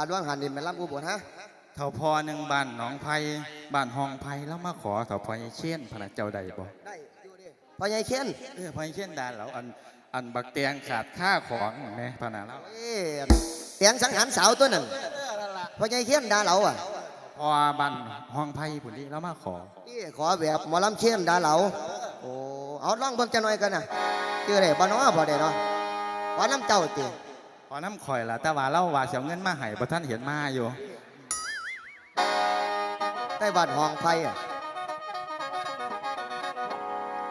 อันว่างหันนี่แม่นลำอุบลฮะเท่าพอหนึ่งบ้านหนองไผ่บ้านห้องไผ่แล้วมาขอเท่าพอยเช่นพระเจ้าใดบ่ได้อยู่ดิพ่อใหญ่เขียนเออพอเช่นดาแล้วอันอันบักแตงขาดค่าของแม่พะนาแล้วเอ้ยเสียงสังหารสาวตัวนั้นพ่อใหญ่เขียนดาเหลาอะพอบ้านห้องไผ่ผุนนี้แล้วมาขอนี่ขอแบบหมอลำเขียนดาเหลาโอ้เอาลองเบิ่งจังหน่อยกันนะชื่ออะไรบ่เนาะบ่ได้เนาะขอน้ำเจ้าติ พอน้ำข่อยละแต่ว่าเล่าว่าเสียเงินมาให้บ่ท่านเห็นมาอยู่ ได้บ้านห้องไผ่อะ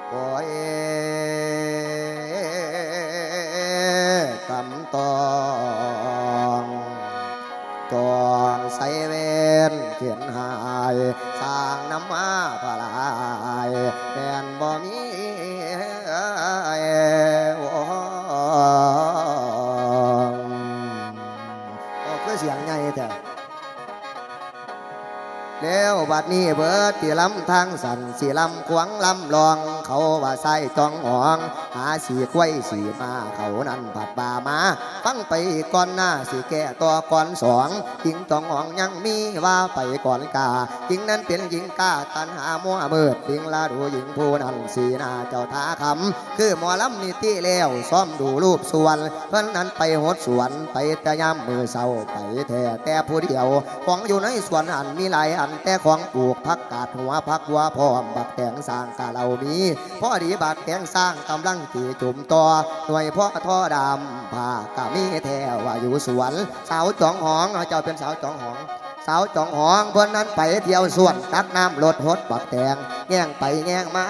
โอ้ยกำตองจองใส่เวนเขียนหาย ดนี้เบิดที่ลำทางสันสีลำขวางลำลอง เขาว่าใส่จองหอง หาสีกล้วยสีมาเขานั้นผัดบามาฟังไปก่อนหน้าสีแก่ตัวก่อนสองหญิงจองหองยังมีว่าไปก่อนกาหญิงนั้นเป็นหญิงกาตันหามัวเบิดหญิงลาดูหญิงผู้นั้นสีหน้าเจ้าท้าคำคือหมอลำนี่ที่แล้วซ่อมดูรูปสวนเพื่อนนั้นไปหดสวนไปแต่ยามมือเศร้าไปแท้แต่ผู้เดียวของอยู่ในสวนอันมีหลายอันแต่ของปลูกพักกาดหัวพักวัวพร้อมบักแตงสร้างกาเรามีพอดีบักแตงสร้างกำลังตีจุ่มต่อหน่วยพ่อท่อดำผากามีแทว่าอยู่สวน สาวจองหองเจ้าเป็นสาวจองหองสาวจองหองเพื่อนนั้นไปเที่ยวสวนตักน้ำรถหดบักแตงแง่งไปแง่งมา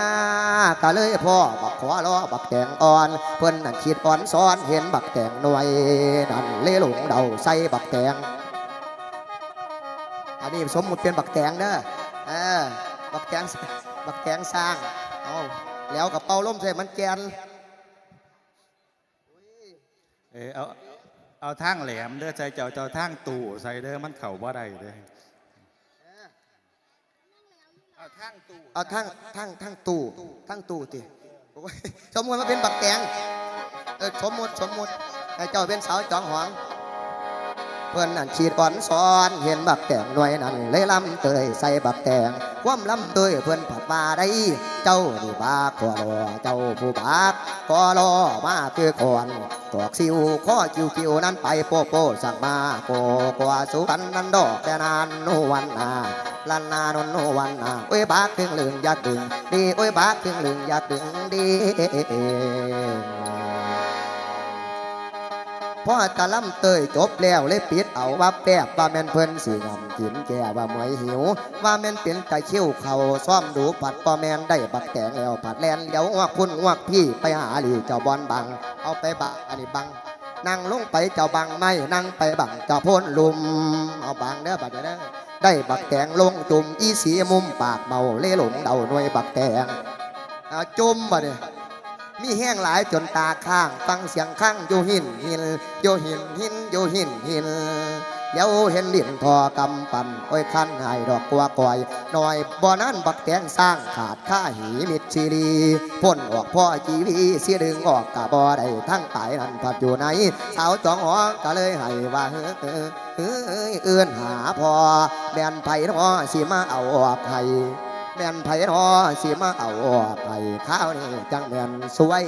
ก็เลยพ่อบักขอรอบักแตงอ่อนเพื่อนนั้นคิดอ่อนซ้อนเห็นบักแตงหน่วยนั่นเลยหลงเดาใส่บักแตงอันนี้สมมุติเป็นบักแตงเด้อเออบักแตงบักแตงสร้างาแล้วกับเป่าล่มใส่มันแกนเออเอาเอาทางแหลมเด้อใจเจ้าเจ้าทางตู่ใส่เด้อมันเข่าบ่ได้เด้อเอาทางตู่เอาทั้งทั้งทั้งตู้ทั้งตู้ติโอ้ยสมมติว่าเป็นบักแตงเออสมมติสมมติให้เจ้าเป็นสาวจองหวง เพื่อนนั่นฉีดอ่อนซ้อนเห็นบักแตงหน่วยนั่นเลยลำเตยใส่บักแตงความลำเตยเพื่อนผัดมาได้ เจ้าดีบากขอรอเจ้าผู้บากขอรอมาคือก่อนตอกซิวข้อคิวคิวนั้นไปโปโปสั่งมาโกกว่าสุกันนันดอกแต่นานโนวันนาลันนานนโนวันนาโอ้ยบากถึงลึงอยากดึงดีโอ้ยบากถึงลึงอยากดึงดี พ่อตะล่ำเตยจบแล้วเลยปิดเอาว่าแป๊บว่าแม่นเพิ่นสีงำกินแก่ว่าหมวยหิว ว่าแม่นเป็นตะเขี้ยวเขาซ่อมดูผัดปอแมนได้บักแตงแล้วผัดแลนเดี๋ยวว่าคุณว่าพี่ไปหาหลีเจ้าบอลบัง เอาไปบังอันนี้บังนั่งลงไปเจ้าบังไม่นั่งไปบังเจ้าพ้นลุม เอาบังเด้อบัดเด้อได้บักแตงลงจุ่มอีสีมุมปากเมาเล่หลงเดาหน่วยบักแตงจุ่มบ่เนี่ย มีแห้งหลายจนตาข้าง ฟังเสียงข้างโยหินหินโยหินหินโยหินหินเดี๋ยวเห็นลิ้นทอกำปั่นโอ้ยคันหายดอกกัวก่อยหน่อยบ่อนั้นบักแตงสร้างขาดค่าหีมิดชีรีพ่นออกพ่อจีวีเสียดึงออกกะบ่อได้ทั้งตายนั่นพัดอยู่ไหนสาวจองหอก็เลยให้ว่าเฮ้อเอเฮ้อเอื้อนหาพอแบนไผ่นอสิมาเอาออกให้ แม่นไผนอสิมาเอาไปข้าวนี่จังแม่นสวย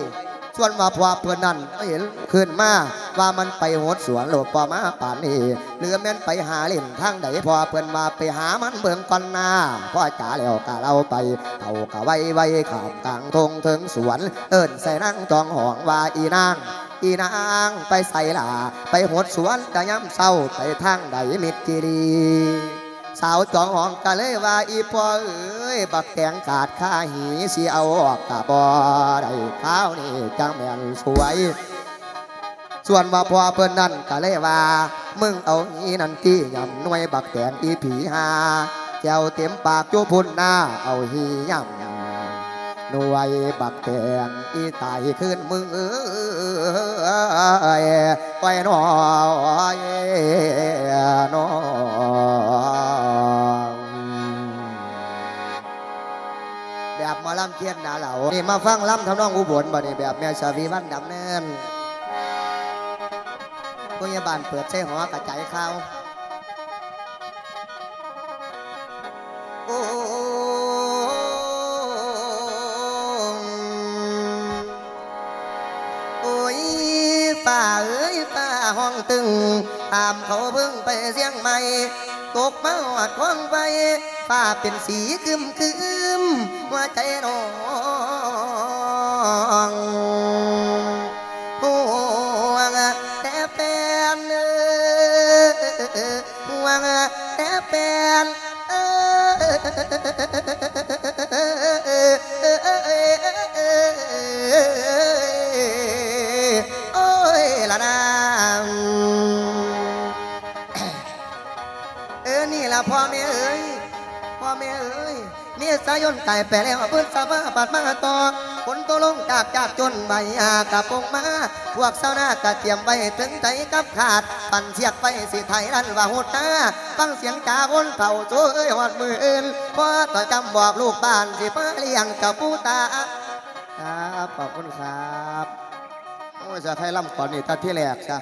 ส่วนว่าพอเพื่อนนั้นเห็นขึ้นมาว่ามันไปโหดสวนโลกปอมาป่านนี้หรือแม่นไปหาเล่นทางใดพอเพื่อนมาไปหามันเบิ่งก่อนหน้าพ่อจ๋าแล้วกะเราไปเอากะไว้ไว้ขามกลางทงถึงสวน เอิ้นใส่นั่งจองหองว่าอีนางอีนางไปใส่ลาไปโหดสวนกะย้ำเศร้าไปทางใดมิตรจีรี สาวจองห้องก็เลยว่าอีพ่อเอ้ยบักแตงขาดค่าหีสิเอาออกกะบ่ได้ข้าวนี่จังแม่นสวย ส่วนว่าพ่อเพิ่นนั่นก็เลยว่า มึงเอาหีนั่นที่ยำหน่วยบักแตงอีผีหาแก้วเต็มปากจูพุ่นหน้าเอาหียำหน่วยบักแตงอีตายขึ้นมึงเอ้ยไปหน้อยน้อ เทียนดาเหล่านี่มาฟังล่ำทำนองอุบลบ่นี่แบบแม่ชาวีวันดำเนินพยาบาลเปิดใช้หัวกระจายข้าวอ้โอ้ยป่าเอ้ยป่าห้องตึงตามเขาเพิ่งไปเสียงใหม่ตกมาหอดควงไป ฝ่าเป็นสีกึมกึมหัวใจน้องห่วงแต่แฟนเออห่วงแต่แฟนเออโอ้ยละนางเออนี่ละพ่อแม่เอ้ย พ่อแม่เอ้ยเมียสายนตายไปแล้วเพิ่นสาบาปัดมาต่อฝนตกลงจากจากจนใบอากระปงมาพวกเศร้าหน้ากระเตรียมไว้ถึงไตกับขาด ปั่นเสียกไปสิไทยนั่นว่าหดตาฟังเสียงจากคนเฒ่าโซเอ้ยหอดมืออื่นพ่อต่อจำบอกลูกบ้านสิมาเลี้ยงกับปูตาครับขอบคุณครับโอ้ยจะไทยล่ำก่อนนี่ตัดที่แรกจ้ะ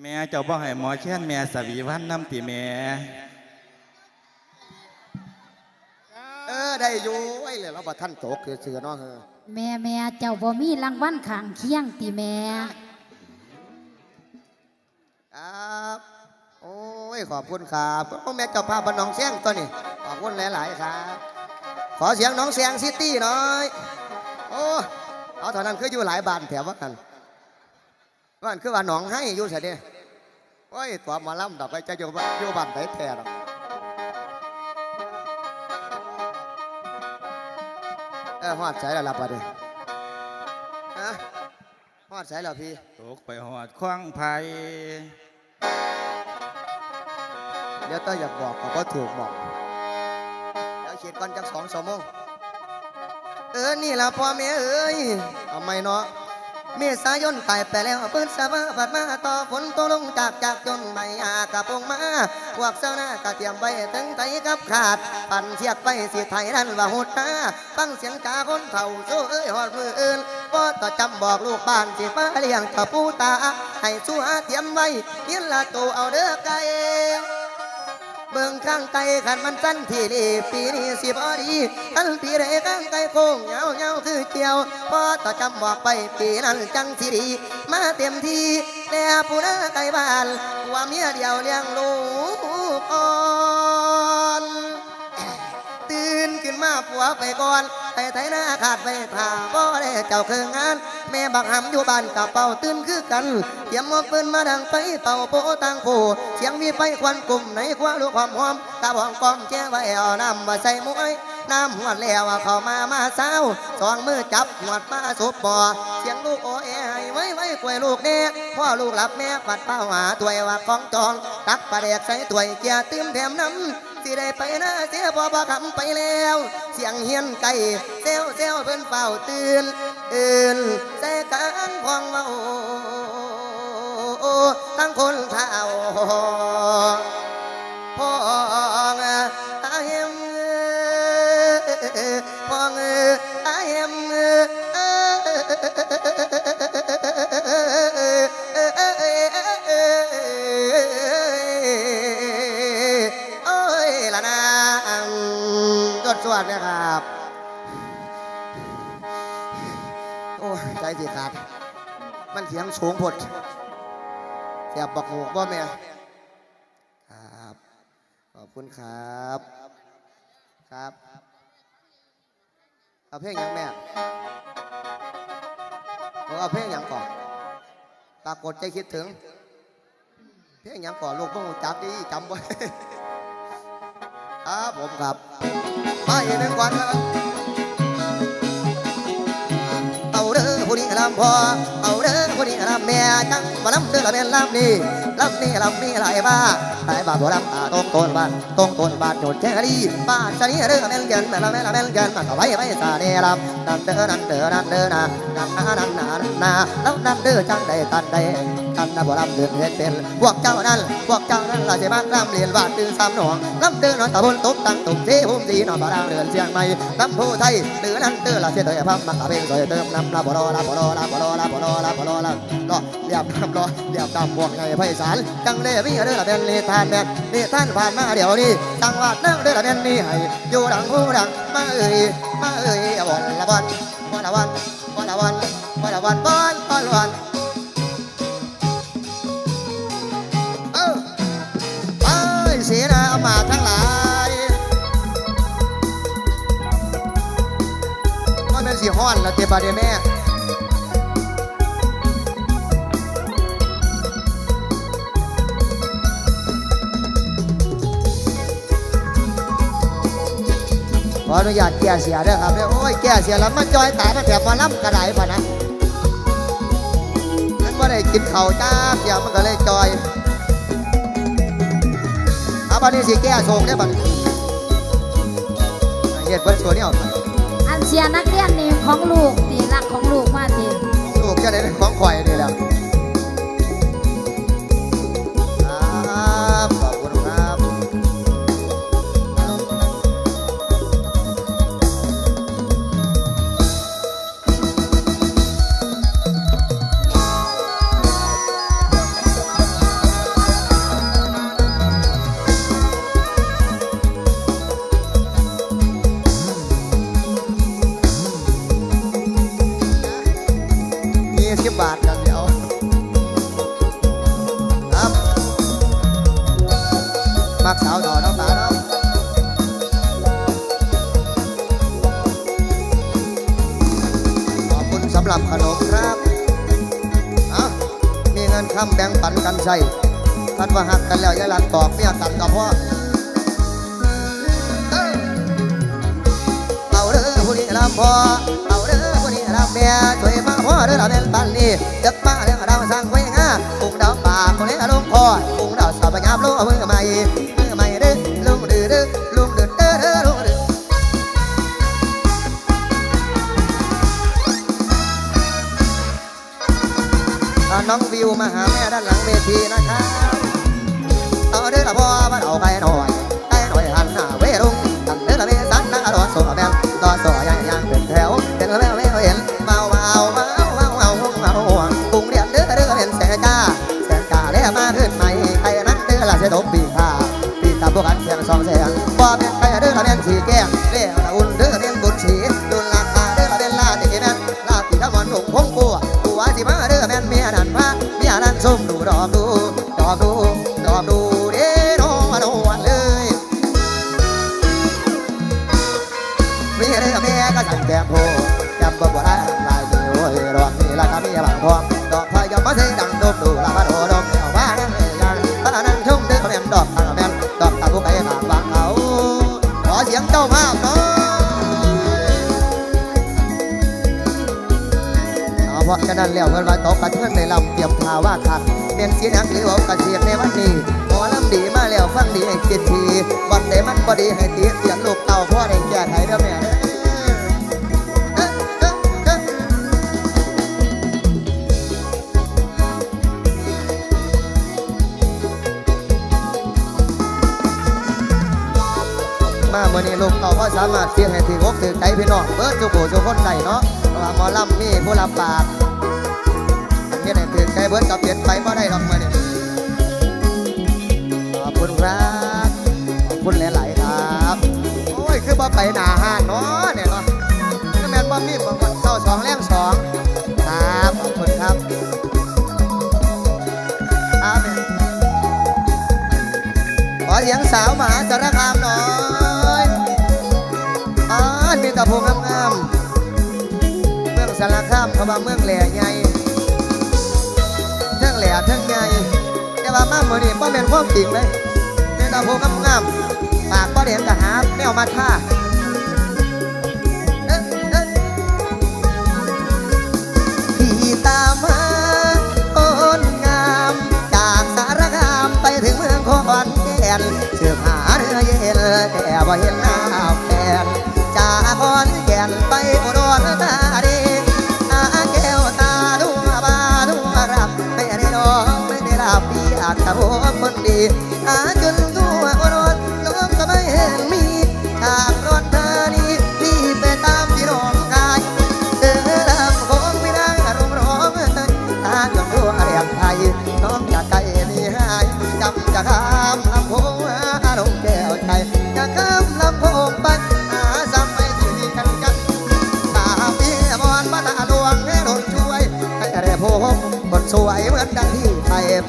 แม่เจ้าบ่ให้หมอแค้นแม่สวีวันน้ำติแม่ ออได้อยู่ไอ้เลยเราบ่ท่านโตกคือเสือเนาะเออแม่แม่เจ้าบ่มีรางวัลข้างเคียงติแม่ครับโอ้ยขอบคุณครับโอ้แม่เจ้าภาพบ้านน้องแซงตัวนี้ขอบคุณหลายๆครับ ขอเสียงน้องแซงซิตี้หน่อยโอ้เอาเท่านั้นคืออยู่หลายบ้านแถวว่ากันว่าอันคือว่าหนองให้อยู่ใช่ดิโอ้ยตัวหมาล่ำดอกไปจะอยู่บ้านอยู่บ้านไหนแท้ดอก เออฮอดใส่แล้วล่ะปะเดี๋ยวฮะฮอดใส่แล้วพี่ตกไปหอดคว้างไผ่เดี๋ยวต้อยอยากบอกก็บ่ถูกบอกเดี๋ยวเขียนก่อนจักสองสามโมงเออนี่ล่ะพ่อแม่เอ้ยเอาไม่เนาะ เมษายนตายไปแล้วเปิดสาบาบัดมาต่อฝนตกลงจากจากจนใบอากระปงมาพวกเจ้าหน้ากระเตรียมไว้ถึงไตกับขาด ปั่นเทียกไปสิไทยนั่นว่าหุดตาฟังเสียงจาคนเฒ่าโซเอ้ยหอดมืออื่นก็ต่อจำบอกลูกบ้านสิฟ้าเลี้ยงกับปูตา ให้สู้หาเตรียมไว้เฮียนละโตเอาเด้อไก่ เบิ่งข้างไกลขันมันสั้นที่รีปีนี้สิบอดีขันปีใดข้างไกลโค้งเงาเงาคือเจียวพอต่อจำบอกไปปีนั้นจังสิดี มาเต็มที่แต่ผู้น้าไกลบ้านว่าเมียเดียวเลี้ยงลูกอ่อนตื่นขึ้นมาผัวไปก่อนไปไถหน้าขาดไปผ่าบ่ เจ้าคืองาน แม่บักหำอยู่บ้านกับเป่าตื่นคือกันเตรียมมอปืนมาดังไปเป่าโปตังโคเสียงมีไฟควันกลุ่มในคว้าลูกความหอมตาบองกอมแจ้ไว้เอาน้ำมาใส่มวยน้ำหวดแล้วเข้ามามาเศร้าสองมือจับหวดมาสุบบ่อเสียงลูกโอเอ้ไว้ไว้กล้วยลูกเน่พ่อลูกหลับแม่ปัดเป้าหาถวยว่าของจอง ตักปลาแดกใส่ถวยเกียร์ตื้มแถมน้ำ สิได้ไปนะเสียพอบ่คำไปแล้ว เสียงเฮียนไก่เซลเซลเพิ่นเฝ้าตื่นเอื่นใส่กลางพองเมาทั้งคนเฒ่าพองอาเฮมพองอ มันเสียงสูงพดเสียบบักหูบ่แม่ครับ ขอบคุณครับ ครับ เอาเพลงยังแม่ผมเอาเพลงยังก่อนปรากฏใจคิดถึง เพลงยังก่อนลูกพวกจักดีจำไว้ครับผมครับมาอีกหนึ่งวันครับเอาเด้อผู้นี้ลำพอเอาเด้อ คนนี้ลำแม่จังมาลำเดือละเป็นลำนี่ลำนี่ลำนี่หลบ้าหลบ้าบัวลำตาตรงต้นบ้านตรงต้นบ้านโดดแค่รีบ้านชะนี้เรื่องแม่นเกินแม่ละแม่ละแม่นเกินมาก็ไว้ไว้ซาเดลำนั่นเด้อนั่นเด้อนั่นเด้อนะนั่นนานั่นนานั่นนะแล้วนั่นเด้อจังได้ตันได้ กันนะบ่รำเดือนเฮ็ดเป็นพวกเจ้านั้นพวกเจ้านั้นเราจะมารำเรียนวาดตื่นสามหนองลำตื่นนอนตะบนตกตั้งตุ่มที่หุ่มดีนอนบ่รำเรือนเชียงใหม่ลำผู้ไทยตื่นนั้นตื่นละเสียเตยพัมมักกะเพงสอยเติมน้ำลาบ่รอลาบ่รอลาบ่รอลาบ่รอลาบ่รอลารอเรียบน้ำรอเรียบดำบวกไงไพศาลจังเลยวิ่งเด้อละเป็นนิทานแม่นนิทานผ่านมาเดี๋ยวนี้จังหวัดนั่งเด้อละเป็นนี่ให้อยู่ดังหูดังมาเอ่ยมาเอ่ยบ่นละวันบ่นละวันบ่นละวันบ่นละวันบ่นบ่นละวัน อนแล้วเต็บาดเดแม่ขออนุญาตแก้เสียด้อครับเด้อโอ้ยแก้เสียแล้วมันจอยตายตั้งแต่มาล้ำกระไดพะนะมันไม่ได้กินข้าวจ้าเสียมันก็เลยจอยเอาบัดนี้สิแก้โศกได้บัดนี้เหตุเพิ่นส่วนนี้เอาอัน เชียร์นักเรียนนี่ของลูกตีรักของลูกมากที ลูกจะได้เป็นของข่อยนี่แหละ มักสาวดอกน้องตาเนาะขอบคุณสำหรับขนมครับอะมีเงินคำแบ่งปันกันใส่คันว่าหักกันแล้วอย่าหลังตอกเมียกันก็พอเอ้อเอาเด้อผู้นี้ลำพอเอาเด้อผู้นี้ลำแม่ช่วยมาพ่อเด้อเราเป็นปันนี่เด็กมาเรื่องดาสร้างไว้งาปุ่งดาว องวิวมาหาแม่ด้านหลังเวทีนะครับ เอาเด้อละพ่อมาเอาไปหน่อยไปหน่อยหันหน้าเวรุงตั้งเด้อละเวสันนะรอสอแบมรอสอย่างอย่างเป็นแถวเป็นแววแววเห็นเมาเมาเมาเมาเมาเมาปุงเรียนเด้อเด้อเป็นแสงจ้าแสงจ้าแล้วมาขึ้นใหม่ใครนั้นเด้อละเสยตกปีข้าปีตาพวกกันเสียงสองแสงบ่เป็นใครเด้อละเป็นสีแก้มเรีย ละครับมีบางทองดอกพายอมมาเสียงดังดมดูละมาโดดเอาบ้านยังบ้านนั่นชุ่มเด้แม่ดอกตาแม่นดอกตาผู้ไปบางบางเขาขอเสียงเจ้ามากหน่อยเอาเพราะฉะนั้นแล้วเมื่อวันตกกระเทือนในลำเตรียมทาว่าคักเป็นสีนักหรือว่ากระเสียงในวันนี้หมอลำดีมาแล้วฟังดีให้คิดทีวันใดมันบ่ดีให้ตีเสียงลูกเต่าพ่อได้แก้ไขเด้อแม่ สามารถเสียงให้ถือกถือใจพี่น้องเบิร์ดจุโจุคนใดเนาะเพราะว่าหมอลำมีผู้รับปากเฮ็ดให้ถือใจเบิร์ดกับเปลี่ยนไปบ่ได้หรอกมื่อนี้ขอบคุณครับขอบคุณหลายๆครับโอ้ยคือบ่ไปหนาห้านเนาะเนี่ยเนาะนี่แมนบอมมี่บางวันเจ้าสองแรงสองครับขอบคุณครับขอเสียงสาวมหาสารคาม อมีแตะพงงามๆเมืองสารคามเขาว่าเมืองแหล่ใหญ่เทั้งแหล่เทั้งใหญ่แต่ว่ามาเมื่อนี้บ่เป็นความจริงเลยมีแตะพงงามๆปากบ่เห็นกะหาแมวมาท่าพี่ตามหาคนงามจากสารคามไปถึงเมืองขอนแก่นเสือผ้าเนื้อเย็นแต่บ่เห็นหน้า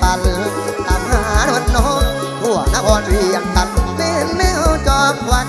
ปันตามหาวันน้องทั่วนครเวียงกันเป็นแมวจอมควัน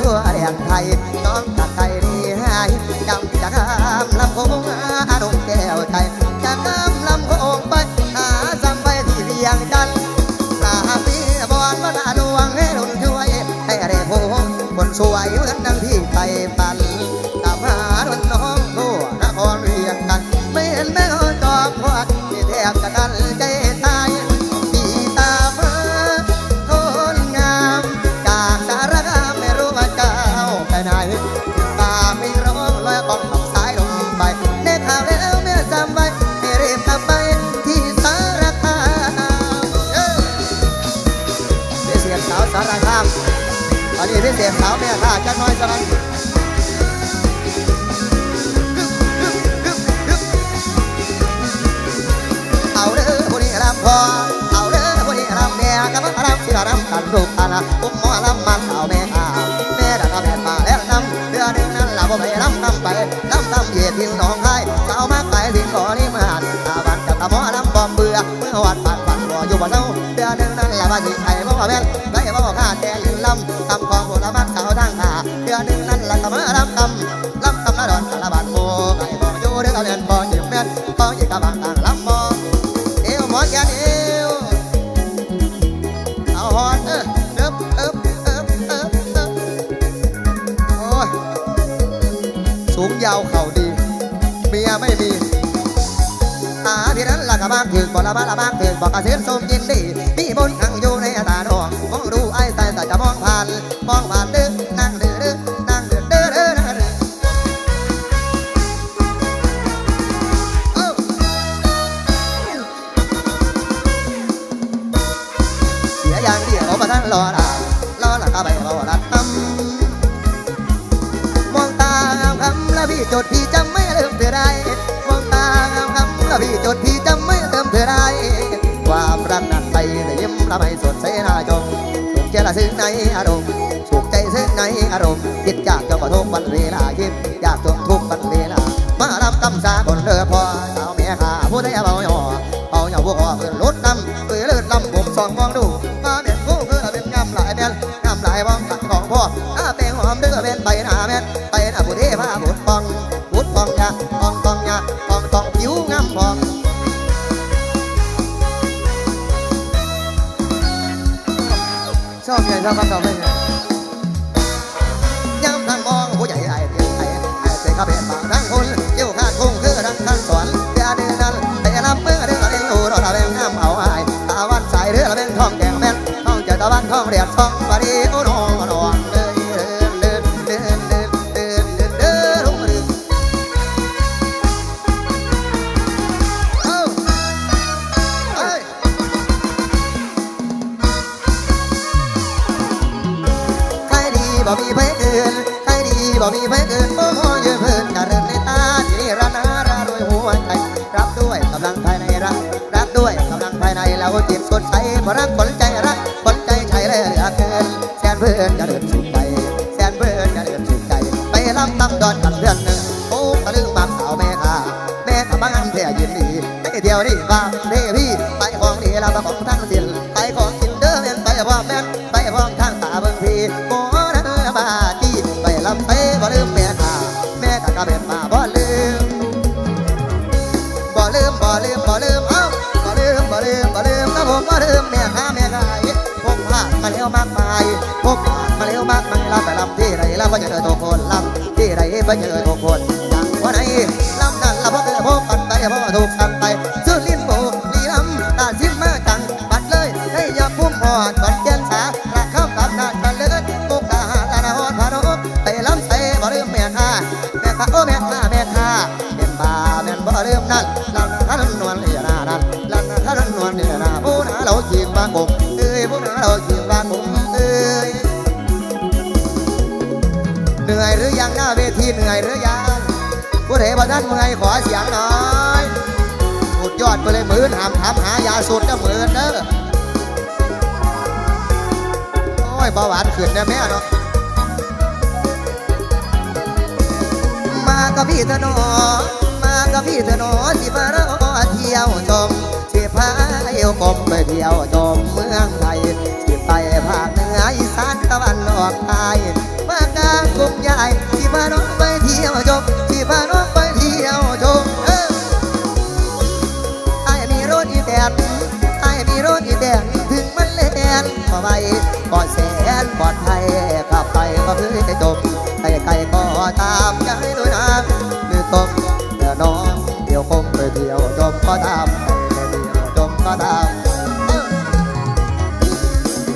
ทั่วแดนไทยน้องตัดใจดีหายจำจะข้ามลำโพงอาดงแก้วใจจะข้ามลำโพงไปหาจำไปที่เวียงจันทน์ตาปีบอลมาตาดวงให้รุ่นช่วยให้ได้พคนสวยเหมือนดังที่ไปป่า พิเศษสาวแม่ข้าจักน้อยสักหน่อยเอาเด้อผู้นี้รำพอเอาเด้อผู้นี้รำแม่กับรำที่รำกันลูกอาละอุ้มหมอลำมันเอาแม่ข้าแม่ดักแม่มาแล้วนำเดือนหนึ่งนั้นเราไปรำนำไปรำนำเหยียดทิ้งน้องให้สาวมากไปสิ่งก่อนี้มาตาบันกับตาหมอลำบอมเบื่อเมื่อวันผ่านฝันรออยู่บ่เศร้าเดือนหนึ่งนั้นละว่าสิไทยบ่ว่าแม่นได้บ่ข้าแต่ ละก็มาลำคำลำคำละดอนสารบันโมไก่บ่อยู่เด้อก็เรียนบ่ยิ้มแม่นบ่ยิ้มกะบังต่างลำมองเอวหมอแกนเอวเอาฮอนเออเอิบเอิบเอิบเอิบเอิบโอ้ยสูงยาวเข่าดีเมียไม่มีตาที่นั้นละกะบางถึงบ่ละบ้าละบางถึงบอกกระเซ็นสมยินดี เธอได้มองตาคำคำแล้วพี่จดพี่จำไม่เติมเธอได้ ความรักนั้นไปแต่ยิ้มละไม่สดใสหน้าจงสุขใจละซึ้งในอารมณ์สุขใจซึ้งในอารมณ์คิดจากเจะขอโทษวันเวลา ชอบไงชอบฟังชอบไม่ไงย้ำทางมองผู้ใหญ่ไอ้เดียวไอ้ไอ้เสกเป็นบางทั้งคนเกี่ยวขาดคงคือดังท่านสอนเดียดื้อนั้นแต่ลำเมื่อเรื่อเลี้ยงหูเราทำเบงงามเอาไอ้ตาวันใสเรือละเป็นทองแดงแม่นทองเจอตะวันทองเรียบทอง ตั้งดอนกันเพื่อนหนึ่งโอ้ตะลึงบางสาวแม่ข้าแม่ขาบางอันเที่ยยินดีไปเที่ยวนี่บ้าง ไรบ่เจอทุกคนอย่างวันไหนลำนั้นลำบ่อเคยพบกันไปพบถูกกันไปสุดลิ้นโบลีลำตาซิมมาจังบัดเลยให้ยาพุ่มหอดบัดเจนสาละข้ามตำนานบันเลิศมุกดาหารลานาฮอดพานุไปลำใส่บ่ลืมแม่ค้าแม่ค้าโอ้แม่ค้าแม่ค้าเป็นบาแม่นบ่ลืมนั่นลำท่านนวลเลียนานั่นลำท่านนวลเลียนาผู้นาเราจีบบางกงเอ้ยผู้นาเราจีบ เวทีเหนื่อยหรือยังผู้ใดบ่ท่านเมื่อยขอเสียงหน่อยสุดยอดไปเลยมื่นหามถามหายาสุดนะหมื่นเด้อโอ้ยเบาหวานขึ้นนะแม่เนาะมากับพี่เถอะหนอมากับพี่เถอะหนอที่มารอเที่ยวชมสิพาเอวกลมไปเที่ยวชมเมืองไทย ตามใจด้วยนะมือตมเดี๋ยวน้องเดี๋ยวคงไปเที่ยวจมก็ตามไปเที่ยวจมก็ตาม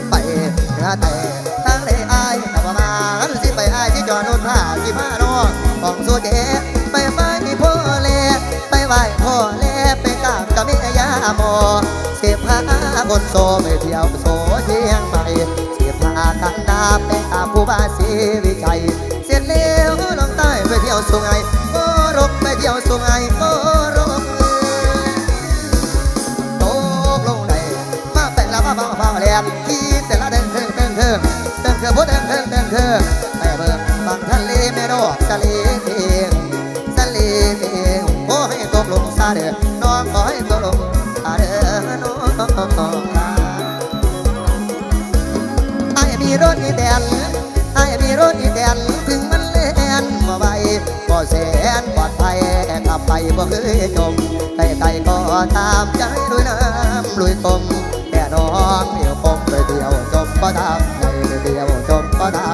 ไปเหนือแต่ทางเลยอายกลับมาหันสิไปอายที่จอดรถผ้าที่มาน้องของสู้เก๋ไปไปพ่อเล่ไปไหว้พ่อแลไปกราบกับแม่ย่าโมเสียพาคนโซไปเที่ยวโซเชียงใหม่เสียพากันดาไปกราบผู้บ้าศรีวิชัยเสร็จแล้วลงใต้ไปเที่ ยวสุไงโอ้รกไปเที่ยวสุไหงโอ้รกตกลงไหนมาแต่ละมาบ้าบ้าแหลมที่แต่ละเดินเทิงเดินเทิงเดินเทิงพูดเดินเทิงเดินเทิงไปเบิ่งฝั่งทะเลแม่ดอกทะเลเพียงสลีเพียงขอให้ตกลงซาเด้อน้องขอให้ตกลงซาเด้อน้องไอ้มีรถอีแด กลับไปบ่เคยจมไก่ไก่ก็ตามใจด้วยน้ำลุยตมแค่น้องเดียวคมไปเดียวจมก็ตามไปเดียวจมก็ตาม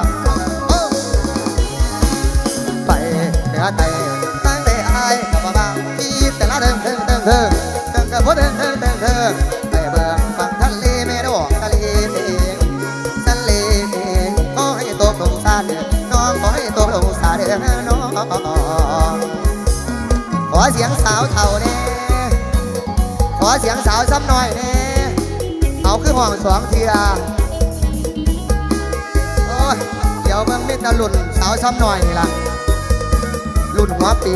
อเสียงสาวเท่าแน่ขอเสียงสาวซ้ำหน่อยแน่เอาคือห้องสองเทียโอ้ยเดี๋ยวเบิ่งมิตรรุ่นสาวซ้ำหน่อยนี่ล่ะลุนหัวปี